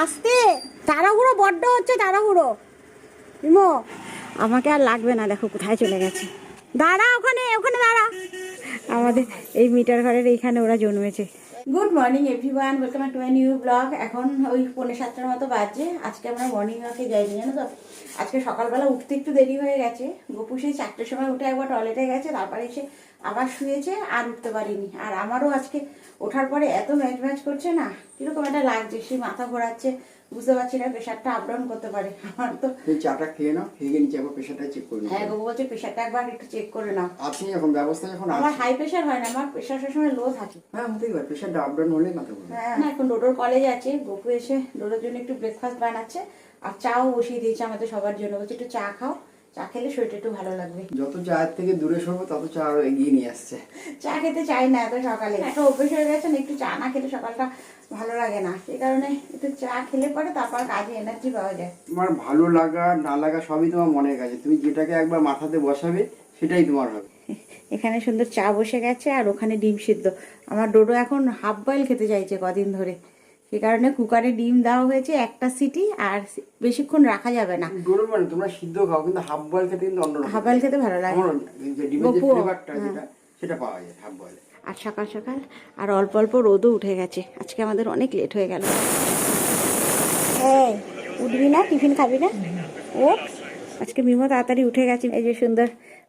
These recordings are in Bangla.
আসতে, তাড়াহুড়ো, বড্ড হচ্ছে তাড়াহুড়ো। ইমো, আমাকে আর লাগবে না, দেখো কোথায় চলে গেছে। দাঁড়া ওখানে ওখানে দাঁড়া। আমাদের এই মিটার ঘরের এইখানে ওরা জন্মেছে। Good morning everyone welcome to my new blog এখন ওই পৌনে সাতটার মতো বাজে। আজকে আমরা মর্নিং ওয়াকে যাইনি, জানো তো? আজকে সকালবেলা উঠতে একটু দেরি হয়ে গেছে। গোপু সেই চারটের সময় উঠে একবার টয়লেটে গেছে, তারপরে এসে আবার শুয়েছে আর উঠতে পারিনি। আর আমারও আজকে ওঠার পরে এত ম্যাচ ম্যাচ করছে না, কীরকম একটা লাগছে সেই মাথা ঘোরাচ্ছে বুঝতে পারছি না প্রেশারটা আপডাউন করতে পারে। আমার তো এই চাটা খেয়ে নাও খেয়ে নিচে একবার প্রেশারটা চেক করে হ্যাঁ বলছে প্রেশারটা একবার একটু চেক করে নাও। আপনি এখন ব্যবস্থা যখন আমার হাই প্রেশার হয় না আমার প্রেশার সবসময় লো থাকে। হ্যাঁ হতেই পারে প্রেশারটা আপডাউন হলে মাথা হ্যাঁ। এখন ডোডোর কলেজ আছে গোপু এসে ডোডোর জন্য একটু ব্রেকফাস্ট বানাচ্ছে আর চাও বসিয়ে দিয়েছে আমাদের সবার জন্য। বলছে একটু চা খাও। চা খেলে শরীরটা একটু ভালো লাগবে। যত চায়ের থেকে দূরে সরবো তত চা আরও এগিয়ে নিয়ে আসছে। চা খেতে চাই না এত সকালে। একটা অভ্যেস হয়ে গেছে না একটু চা না খেলে সকালটা ভালো লাগে না। সেই কারণে একটু চা খেলে পরে তারপর কাজে এনার্জি পাওয়া যায়। তোমার ভালো লাগা না লাগা সবই তোমার মনের কাছে। তুমি যেটাকে একবার মাথাতে বসাবে সেটাই তোমার হবে। এখানে সুন্দর চা বসে গেছে আর ওখানে ডিম সিদ্ধ। আমার ডোডো এখন হাফ বয়েল খেতে চাইছে কদিন ধরে। সে কারণে কুকারে ডিম দেওয়া হয়েছে একটা সিটি আর বেশিক্ষণ রাখা যাবে না। মানে তোমরা সিদ্ধ খাও কিন্তু হাফ বয়েল খেতে কিন্তু অন্য হাফ বয়েল খেতে ভালো লাগে। ডিমের যে ফ্লেভারটা হ্যাঁ। যেটা সেটা পাওয়া যায় হাফ বয়েল আর সকাল সকাল আর অল্প অল্প রোদও উঠে গেছে। আজকে আমাদের অনেক লেট হয়ে গেল। এই উঠবি না? টিফিন খাবি না? ও আজকে মিমো তাড়াতাড়ি উঠে গেছে। এই যে সুন্দর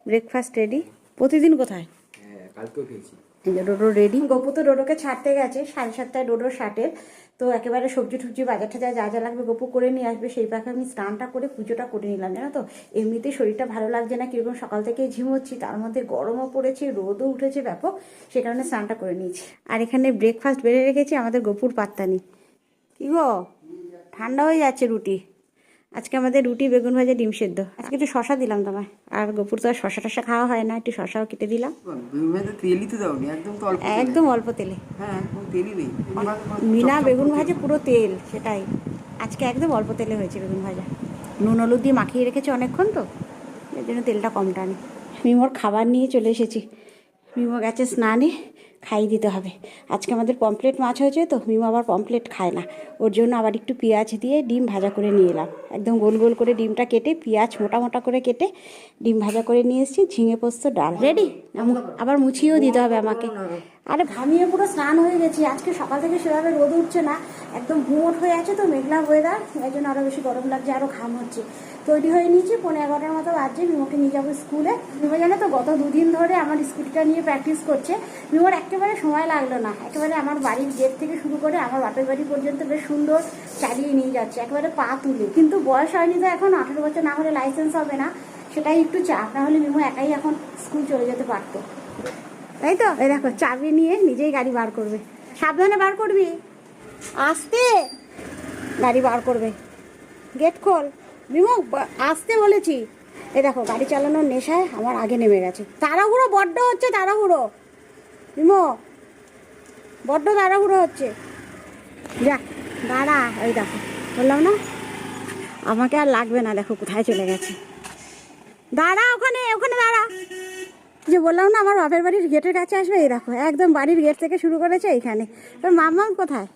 ব্রেকফাস্ট রেডি প্রতিদিন কোথায়? হ্যাঁ কালকেও খেয়েছি। ডোডো রেডি গপু তো ডোডোকে ছাড়তে গেছে, সাড়ে সাতটায় ডোডোর শার্টের তো একেবারে সবজি টুবজি বাজার টাজার যা যা লাগবে গপু করে নিয়ে আসবে, সেই পাখে আমি স্নানটা করে, পুজোটা করে নিলাম, জানো তো? এমনিতে শরীরটা ভালো লাগছে না, কীরকম সকাল থেকে ঝিমোচ্ছি তার মধ্যে গরমও পড়েছে, রোদও উঠেছে, ব্যাপক। সে কারণে স্নানটা করে নিয়েছি। আর এখানে ব্রেকফাস্ট বেড়ে রেখেছি আমাদের গপুর পাত্তা নেই কি গো? ঠান্ডা হয়ে যাচ্ছে রুটি। আজকে আমাদের রুটি বেগুন ভাজা ডিম সেদ্ধ। আজকে একটু শশা দিলাম তোমায়। আর গোপুর তো আর শশা টশা খাওয়া হয় না একটু শশাও কেটে দিলাম। তেলই তো দাওনি একদম তো অল্প তেলে। একদম অল্প তেলে। হ্যাঁ তেলই নেই। মিনা বেগুন ভাজা পুরো তেল সেটাই। আজকে একদম অল্প তেলে হয়েছে বেগুন ভাজা। নুন হলুদ দিয়ে মাখিয়ে রেখেছে অনেকক্ষণ তো? এর জন্য তেলটা কম টানে। মিমোর খাবার নিয়ে চলে এসেছি। মিমো গেছে স্নানে। খাইয়ে দিতে হবে আজকে আমাদের পমপ্লেট মাছ হয়েছে তো মিমা আবার পমপ্লেট খায় না ওর জন্য আবার একটু পেঁয়াজ দিয়ে ডিম ভাজা করে নিয়ে এলাম একদম গোল গোল করে ডিমটা কেটে পেঁয়াজ মোটা মোটা করে কেটে ডিম ভাজা করে নিয়ে এসেছি ঝিঙে পোস্ত ডাল রেডি আবার মুছিয়েও দিতে হবে আমাকে আরে ঘামিয়ে পুরো স্নান হয়ে গেছি। আজকে সকাল থেকে সেভাবে রোদ উঠছে না। একদম ঘুমোট হয়ে আছে তো, মেঘলা ওয়েদার এই জন্য আরও বেশি গরম লাগছে আরও ঘাম হচ্ছে। তৈরি হয়ে নিয়েছি পনেরো এগারোটার মতো বাজছে, মিমোকে নিয়ে যাব স্কুলে। মিমো জানে তো, গত দুদিন ধরে আমার স্কুটিটা নিয়ে প্র্যাকটিস করছে। মিমোর একেবারে সময় লাগল না। একেবারে আমার বাড়ির গেট থেকে শুরু করে আমার বাপের বাড়ি পর্যন্ত বেশ সুন্দর চালিয়ে নিয়ে যাচ্ছে, একেবারে পা তুলে। কিন্তু বয়স হয়নি তো এখন, আঠেরো বছর না হলে লাইসেন্স হবে না, সেটাই একটু চাপ। না হলে মিমো একাই এখন স্কুল চলে যেতে পারতো। তাই তো? এই দেখো, চাবি নিয়ে নিজেই গাড়ি বার করবে। সাবধানে বার করবি? আসতে। গাড়ি বার করবে। গেট খোল। বিমুখ আসতে বলেছি। এ দেখো, গাড়ি চালানোর নেশায় আমার আগে নেমে গেছে। তাড়াহুড়ো, বড্ড হচ্ছে তাড়াহুড়ো। বিমো বড্ড তাড়াহুড়ো হচ্ছে। যা, দাঁড়া ওই দেখো, বললাম না? আমাকে আর লাগবে না, দেখো, কোথায় চলে গেছে। দাঁড়া ওখানে ওখানে দাঁড়া। যে বললাম না আমার বাপের বাড়ির গেটের কাছে আসবে এই দেখো একদম বাড়ির গেট থেকে শুরু করেছে এইখানে তো মাম্মাম কোথায়?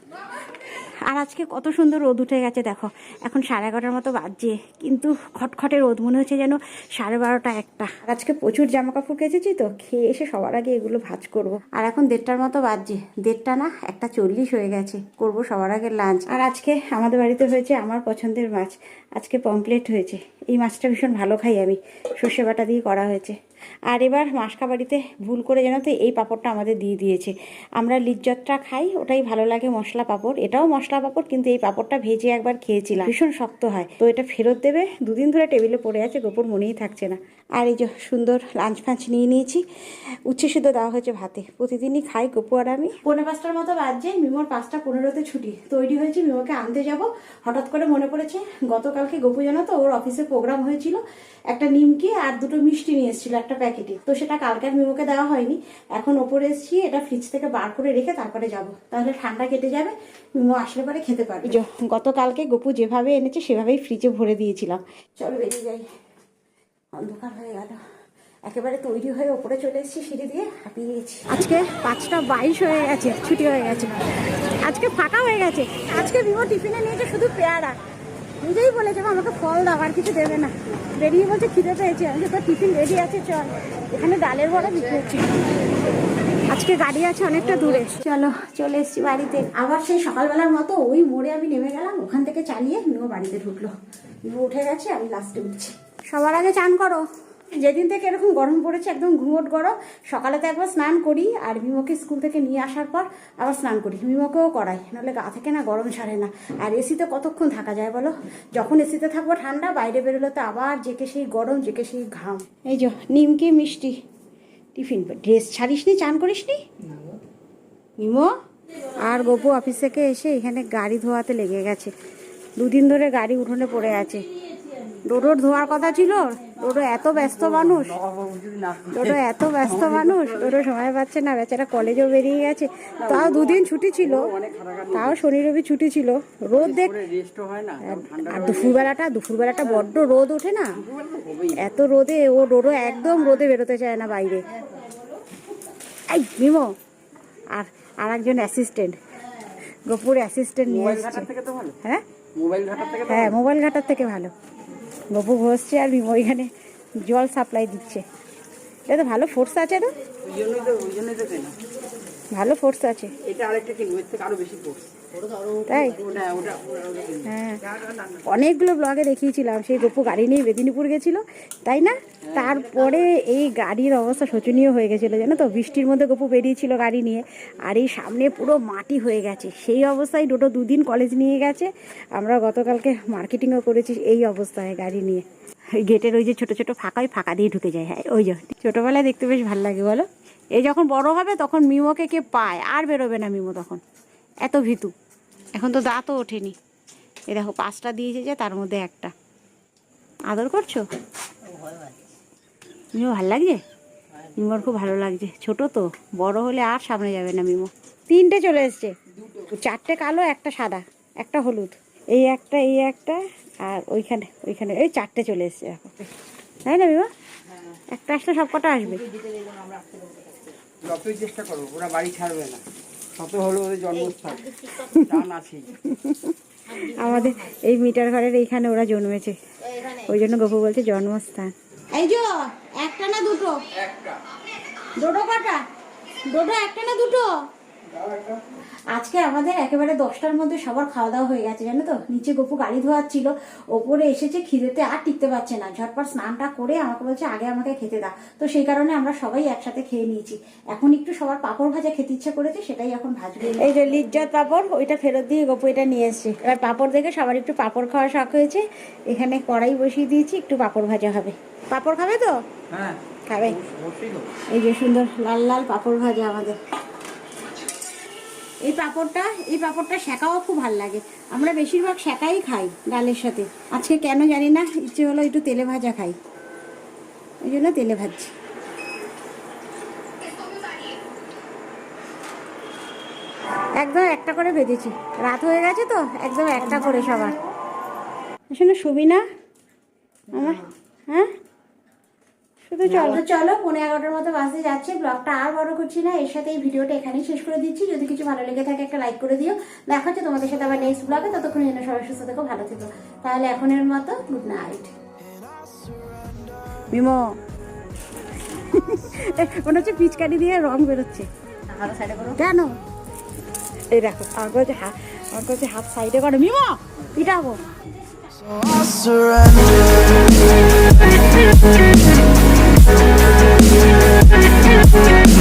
আর আজকে কত সুন্দর রোদ উঠে গেছে দেখো। এখন সাড়ে এগারোটার মতো বাজছে কিন্তু খটখটে রোদ মনে হচ্ছে যেন সাড়ে বারোটা একটা। আর আজকে প্রচুর জামা কাপড় কেচেছি তো খেয়ে এসে সবার আগে এগুলো ভাজ করব। আর এখন দেড়টার মতো বাজছে দেড়টা না একটা চল্লিশ হয়ে গেছে করব সবার আগে লাঞ্চ আর আজকে আমাদের বাড়িতে হয়েছে আমার পছন্দের মাছ আজকে পমপ্লেট হয়েছে। এই মাছটা ভীষণ ভালো খাই আমি সর্ষে বাটা দিয়ে করা হয়েছে। আর এবার মাসকা বাড়িতে ভুল করে জানো তো, এই পাঁপড়টা আমাদের দিয়ে দিয়েছে। আমরা লিজ্জতটা খাই, ওটাই ভালো লাগে মশলা পাঁপড়। এটাও মশলা পাঁপড়, কিন্তু এই পাঁপড়টা ভেজে একবার খেয়েছিলাম। ভীষণ শক্ত হয়। তো এটা ফেরত দেবে, দুদিন ধরে টেবিলে পড়ে আছে গোপর মনেই থাকছে না। আর এই যে সুন্দর লাঞ্চ ফাঞ্চ নিয়ে নিয়েছি, উচ্ছে সিদ্ধ দেওয়া হয়েছে ভাতে। প্রতিদিনই খাই, গোপু আর আমি। পনেরো পাঁচটার মতো বাজছে, মিমোর পাঁচটা পনেরোতে ছুটি। তৈরি হয়েছে, মিমোকে আনতে যাব। হঠাৎ করে মনে পড়েছে, গতকালকে গোপু জানো তো, ওর অফিসে প্রোগ্রাম হয়েছিল। একটা নিমকি আর দুটো মিষ্টি নিয়ে এসেছিল, একটা প্যাকেটে। তো সেটা কালকে আর মিমোকে দেওয়া হয়নি। এখন ওপরে এসেছি এটা ফ্রিজ থেকে বার করে রেখে তারপরে যাব। তাহলে ঠান্ডা কেটে যাবে মিমো আসলে পরে খেতে পারবে। গতকালকে গোপু যেভাবে এনেছে সেভাবেই ফ্রিজে ভরে দিয়েছিলাম। চলো বেরিয়ে যাই। অন্ধকার হয়ে গেল। একেবারে তৈরি হয়ে ওপরে চলে এসেছি সিঁড়ি দিয়ে হাঁপিয়ে গেছি। আজকে পাঁচটা বাইশ হয়ে গেছে ছুটি হয়ে গেছে। আজকে ফাঁকা হয়ে গেছে। আজকে বিমো টিফিনে নিয়েছে শুধু পেয়ারা। নিজেই বলে "মা, আমাকে ফল দাও আর কিছু দেবে না। বেরিয়ে বলছে খিদে পেয়েছে। আমি তোর টিফিন রেডি আছে চল। এখানে ডালের বড়া বিক্রি আজকে গাড়ি আছে অনেকটা দূরে। চলো চলে এসছি বাড়িতে। আবার সেই সকালবেলার মতো ওই মোড়ে আমি নেমে গেলাম ওখান থেকে চালিয়ে মিও বাড়িতে ঢুকলো। উঠে গেছে আমি লাস্টে উঠছি। সবার আগে চান করো। যেদিন থেকে এরকম গরম পড়েছে, একদম ঘুমোট গরম, সকালে তো একবার স্নান করি, আর মিমোকে স্কুল থেকে নিয়ে আসার পর আবার স্নান করি। মিমোকেও করাই, নাহলে গা থেকে না গরম ছাড়ে না। আর এসিতে কতক্ষণ থাকা যায় বলো? যখন এসিতে থাকব ঠান্ডা, বাইরে বেরোলে তো আবার জেকে সেই গরম, জেকে সেই ঘাম। এই যে নিমকি মিষ্টি, টিফিন ড্রেস ছাড়িসনি, চান করিসনি? মিমো আর গপু অফিস থেকে এসে এখানে গাড়ি ধোয়াতে লেগে গেছে। দুদিন ধরে গাড়ি উঠোনে পড়ে আছে। ডোডোর ধোয়ার কথা ছিল? ডোডো এত ব্যস্ত মানুষ। ডোডো এত ব্যস্ত মানুষ ডোডো সময় পাচ্ছে না। বেচারা কলেজেও বেরিয়ে গেছে। তাও দুদিন ছুটি ছিল। তাও শনি রবি ছুটি ছিল। রোদ দেখ হয় আর দুপুরবেলাটা দুপুরবেলাটা বড্ড রোদ ওঠে না? এত রোদে ও ডোডো একদম রোদে বেরোতে চায় না বাইরে। এই মিমো আর আর একজন অ্যাসিস্ট্যান্ট গোপুর অ্যাসিস্ট্যান্ট নিয়ে এসছে। ভালো। হ্যাঁ? মোবাইল ঘাটার থেকে হ্যাঁ মোবাইল ঘাটার থেকে ভালো। গপু ঘষছে আর ওইখানে এখানে জল সাপ্লাই দিচ্ছে। এটা তো ভালো ফোর্স আছে তো। ভালো ফোর্স আছে। এটা আরেকটা কিনবো এর থেকে আরও বেশি পড়ছে তাই। হ্যাঁ। অনেকগুলো ব্লগে দেখিয়েছিলাম। সেই গপু গাড়ি নিয়ে মেদিনীপুর গেছিল, তাই না? তারপরে এই গাড়ির অবস্থা শোচনীয় হয়ে গেছিল, জানো তো? বৃষ্টির মধ্যে গপু বেরিয়েছিল গাড়ি নিয়ে, আর এই সামনে পুরো মাটি হয়ে গেছে। সেই অবস্থায় দুটো দুদিন কলেজ নিয়ে গেছে। আমরা গতকালকে মার্কেটিংও করেছি এই অবস্থায় গাড়ি নিয়ে। গেটের ওই যে ছোটো ছোটো ফাঁকা, ওই ফাঁকা দিয়ে ঢুকে যায়। হ্যাঁ ওই যে। ছোটোবেলায় দেখতে বেশ ভালো লাগে, বলো? এই যখন বড় হবে, তখন মিমোকে কে পায়? আর বেরোবে না মিমো তখন। এত ভীতু। এখন তো দাঁতও ওঠেনি। এ দেখো, পাঁচটা দিয়েছে যে, তার মধ্যে একটা। আদর করছ? মিমো, ভালো লাগছে? মিমোর খুব ভালো লাগছে। ছোট তো, বড় হলে আর সামনে যাবে না মিমো। তিনটে চলে এসছে। চারটে কালো, একটা সাদা, একটা হলুদ। এই একটা এই একটা, আর ওইখানে ওইখানে, এই চারটে চলে এসছে দেখো। তাই না, মিমো? একটা আসলে সব কটা আসবে চেষ্টা করব ওরা বাড়ি ছাড়বে না। কত হলো ওদের জন্মস্থান। টান আছেই আমাদের এই মিটার ঘরের এইখানে ওরা জন্মেছে। ওই জন্য গপু বলছে জন্মস্থান। এই যে একটা না দুটো? একটা। দুটো কটা? দুটো একটা না দুটো? আজকে আমাদের একেবারে দশটার মধ্যে সবার খাওয়া দাওয়া হয়ে গেছে জানো তো? নিচে গপু গাড়ি ধোয়াচ্ছিল ওপরে এসেছে খিদেতে আর টিকতে পারছে না। ঝটপট স্নানটা করে আমাকে বলছে আগে আমাকে খেতে দাও। তো সেই কারণে আমরা সবাই একসাথে খেয়ে নিয়েছি। এখন একটু সবার পাপড় ভাজা খেতে ইচ্ছে করেছে সেটাই এখন ভাজবে। এই যে লিজ্জত পাপড় ওইটা ফেরত দিয়ে গপু এটা নিয়ে এসছে। এবার পাপড় দেখে সবার একটু পাপড় খাওয়া শখ হয়েছে। এখানে কড়াই বসিয়ে দিয়েছি একটু পাপড় ভাজা হবে। পাপড় খাবে তো? হ্যাঁ খাবে। এই যে সুন্দর লাল লাল পাপড় ভাজা আমাদের। এই পাপড়টা এই পাপড়টা শেখাও খুব ভালো লাগে। আমরা বেশিরভাগ শেখাই খাই ডালের সাথে। আজকে কেন জানি না, ইচ্ছে হলো একটু তেলে ভাজা খাই। ওই জন্য তেলে ভাজছি। একদম একটা করে ভেজেছি। রাত হয়ে গেছে তো, একদম একটা করে সবার। আসলে শুবি না আমার হ্যাঁ? শুধু চলো। চলো পনেরো এগারোটার মতো বাসে যাচ্ছে ব্লগটা আর বড় করছি না এর সাথে এই ভিডিওটা এখানেই শেষ করে দিচ্ছি। যদি কিছু ভালো লেগে থাকে একটা লাইক করে দিও। দেখা হচ্ছে তোমাদের সাথে আবার নেক্সট ব্লগে ততক্ষণ যেন সবাই সুস্থ থেকো ভালো থেকো। তাহলে এখনের মতো গুড নাইট মিমো মনে হচ্ছে পিচকারি দিয়ে রং বেরোচ্ছে। কেন? এই দেখো আমার কাছে হাত আমার কাছে হাত সাইডে করো। মিমো পিটাবো। I surrender. Yeah.